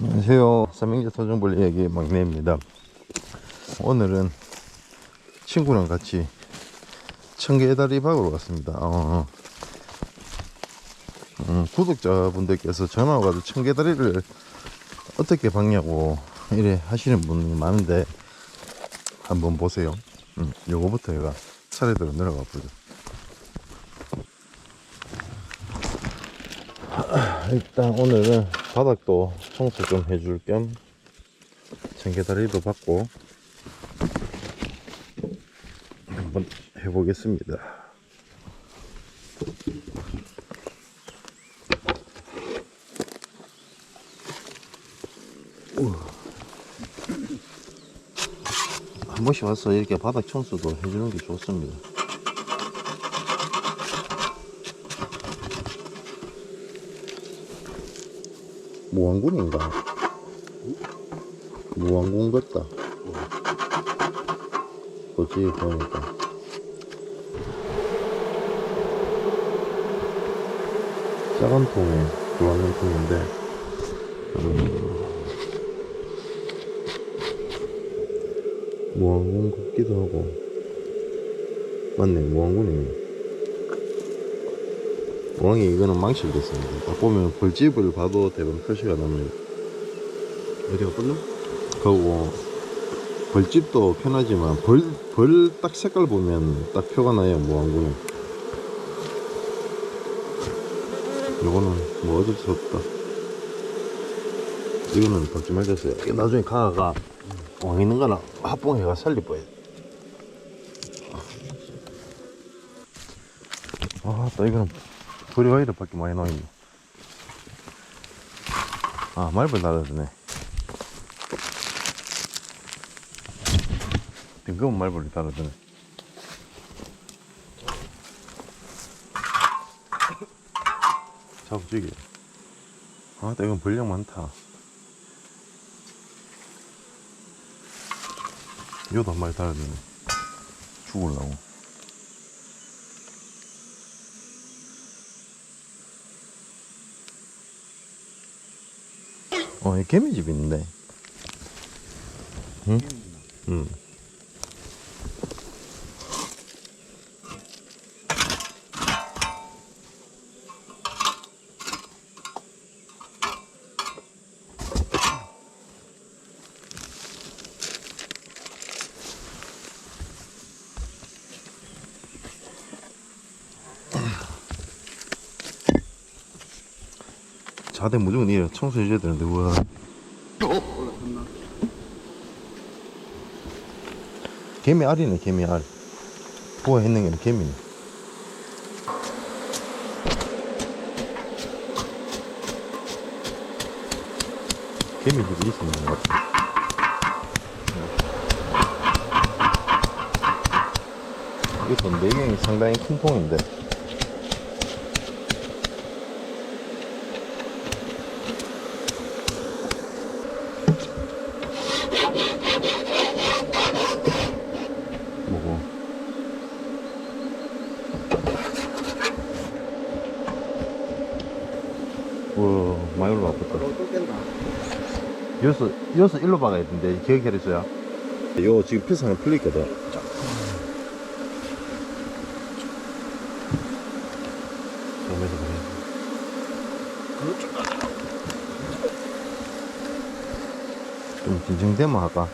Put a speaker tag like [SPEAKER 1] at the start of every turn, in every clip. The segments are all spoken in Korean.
[SPEAKER 1] 안녕하세요. 삼명제 토종벌 이야기 막내입니다. 오늘은 친구랑 같이 청계다리 박으러 갔습니다. 어, 음, 구독자분들께서 전화 와가지고 청계다리를 어떻게 박냐고 이래 하시는 분이 많은데 한번 보세요. 음, 요거부터 얘가 차례대로 내려가 보죠. 일단 오늘은 바닥도 청소 좀 해줄 겸 청계다리도 받고 한번 해보겠습니다. 한 번씩 와서 이렇게 바닥 청소도 해주는 게 좋습니다. 무왕군인가? 무왕군 같다. 뭐지 보니까. 작은 통에 들어왔는 통인데, 음, 무왕군 같기도 하고, 맞네, 무왕군이네. 왕이 이거는 망실됐습니다. 딱 보면 벌집을 봐도 대부분 표시가 납니다.
[SPEAKER 2] 어디가 뻗나?
[SPEAKER 1] 그리고 벌집도 편하지만 벌 벌 딱 색깔 보면 딱 표가 나요 무왕군은. 요거는 뭐 어쩔 수 없다. 이거는 박지 말겠어요. 이게 나중에 강아가 왕 있는 거나 합봉해가 살릴 거예요. 아, 또 이거는 왜 이렇게 많이 나있네. 아, 말벌 달아주네. 뜬금없는 말벌이 달아주네. 잡아주기. 아, 나 이건 벌량 많다. 이것도 한 마리 달아주네. 죽을라고. 어, 이 개미집 있는데. 응? 응. 자대 무조건 이래 청소해줘야 되는데.
[SPEAKER 2] 올라탔나?
[SPEAKER 1] 개미 알이네 개미 알 부화했는 게 개미네 개미들이 있었는 것 같아 이것도 내경이 상당히 큰 통인데 뭐고? 우와
[SPEAKER 2] 어, 또 깬다.
[SPEAKER 1] 여기서 여기서 일로 박아야 되는데 기억해 주세요 요 지금 피스 하나 풀리거든. 몸에서 그래. 좀 진정되면 할까?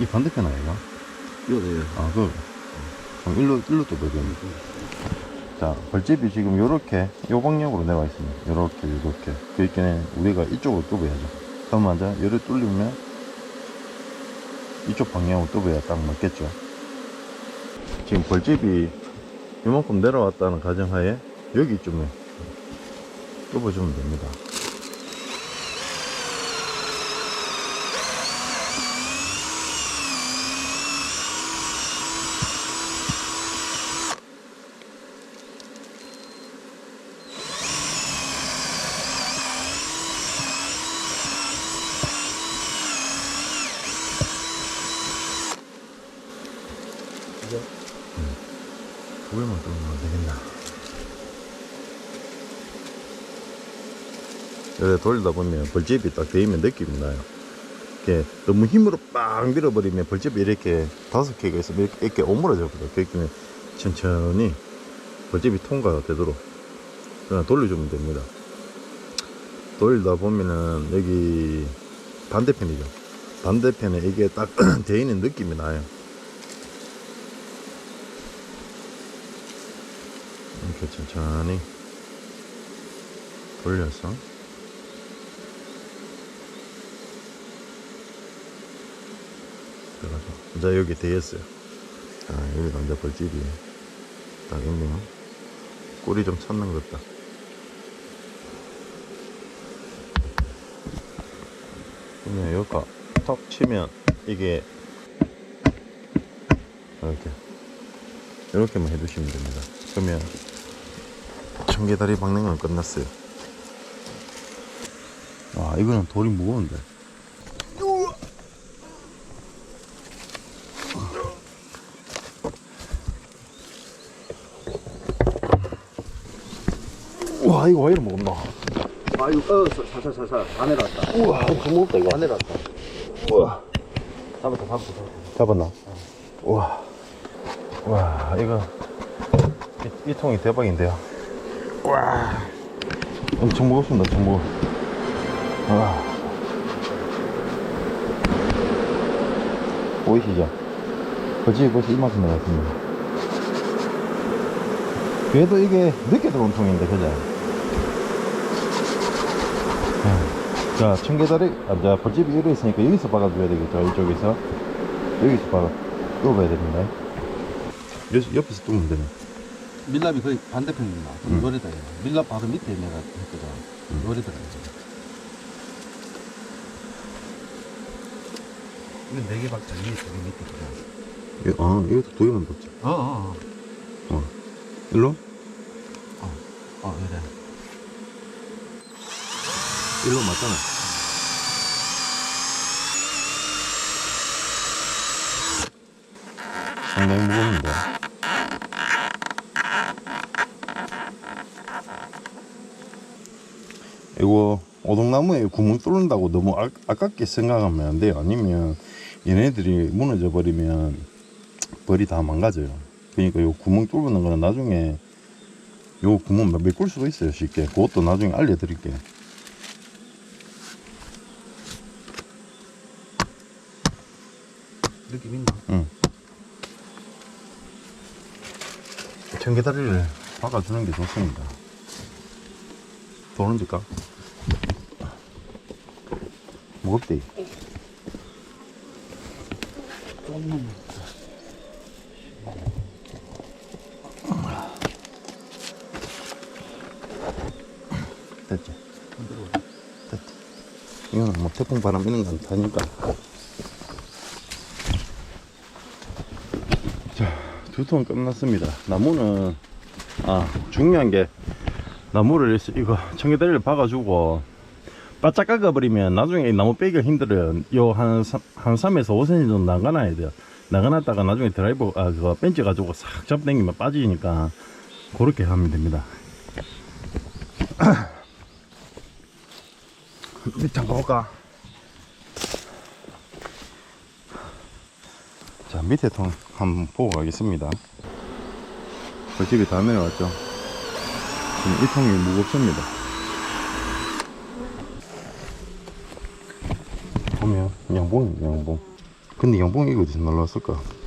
[SPEAKER 1] 이 반대편 아이가?
[SPEAKER 2] 이거네요.
[SPEAKER 1] 아, 그, 그럼 일로, 일로 또 되겠네. 자, 벌집이 지금 요렇게, 요 방향으로 내가 있습니다. 요렇게, 요렇게. 그러니까 우리가 이쪽으로 뚫어야죠. 그럼 맞아. 요를 뚫리면 이쪽 방향으로 뚫어야 딱 맞겠죠. 지금 벌집이 요만큼 내려왔다는 가정하에 여기쯤에 뚫어주면 됩니다. 그죠? 음. 고개만 떠면 뭐 뭐 되겠나? 여기 돌다 보면 벌집이 딱 되면 느낌이 나요. 이게 너무 힘으로 빵 밀어버리면 벌집이 이렇게 다섯 개가 있으면 이렇게, 이렇게 오므라져요 그렇기 천천히 벌집이 통과가 되도록 그냥 돌려주면 됩니다. 돌다 보면은 여기 반대편이죠. 반대편에 이게 딱 돼 있는 느낌이 나요. 이렇게 천천히 돌려서 들어가죠. 이제 여기 돼 있어요. 자, 여기가 이제 벌집이 딱 있네요. 꿀이 좀 찾는 것 같다. 그러면 여기가 턱 치면 이게 이렇게 이렇게만 해주시면 됩니다. 그러면 청개다리 박는 건 끝났어요. 와 이거는 돌이 무거운데. 와 이거 왜 이리 무겁나?
[SPEAKER 2] 아, 이거, 어, 살살 살살. 다 내려왔다.
[SPEAKER 1] 우와 엄청 무겁다 이거.
[SPEAKER 2] 다 내려왔다.
[SPEAKER 1] 우와
[SPEAKER 2] 잡았다, 잡았다.
[SPEAKER 1] 잡았나? 우와 와 이거 이, 이 통이 대박인데요. 와 엄청 무겁습니다. 엄청. 와 보이시죠? 거지 벌써 이만큼 나왔습니다. 그래도 이게 늦게 들어온 통인데 그죠? 네. 자 청개다리 아, 자 벌집이 이래 있으니까 여기서 박아줘야 되겠죠 이쪽에서 여기서 박아 뚫어봐야 됩니다 여기서 옆에서 뚫으면 되네
[SPEAKER 2] 밀랍이 거의. 좀
[SPEAKER 1] 음.
[SPEAKER 2] 노래다, 얘. 밀랍 바로 밑에 내가 했거든. 노래더라, 이제. 이거 네개 박자, 위에 두개 밑에 그냥.
[SPEAKER 1] 이- 아 이것도 두 개만 박자
[SPEAKER 2] 어, 어, 어.
[SPEAKER 1] 어 일로?
[SPEAKER 2] 어, 이래.
[SPEAKER 1] 일로 맞잖아 상당히 무거운데 이거 오동나무에 구멍 뚫는다고 너무 아, 아깝게 생각하면 안 돼요 아니면 얘네들이 무너져 버리면 벌이 다 망가져요 그러니까 요 구멍 뚫는 거는 나중에 요 구멍 메꿀 수도 있어요 쉽게 그것도 나중에 알려드릴게요
[SPEAKER 2] 느낌 있나?
[SPEAKER 1] 응. 청개다리를 박아주는 게 좋습니다. 더 얹을까? 무겁대.
[SPEAKER 2] 조금만.
[SPEAKER 1] 됐지? 됐지. 이거는 뭐 태풍 바람 이런 거안 타니까. 자, 두통 끝났습니다. 나무는, 아, 중요한 게, 나무를, 이거, 청개다리를 박아주고, 바짝 깎아버리면 나중에 이 나무 빼기가 힘들어요. 요, 한, 삼- 한 3에서 5cm 정도 나가놔야 돼요. 나가놨다가 나중에 드라이버, 아, 그거 벤치 가지고 싹 잡당기면 빠지니까, 그렇게 하면 됩니다. 밑에 한번 볼까? 자, 밑에 통 한번 보고 가겠습니다. 벌집이 다 내려왔죠? 지금 이 통이 무겁습니다. 보면 양봉이 양봉. 근데 양봉이 어디서 날라왔을까?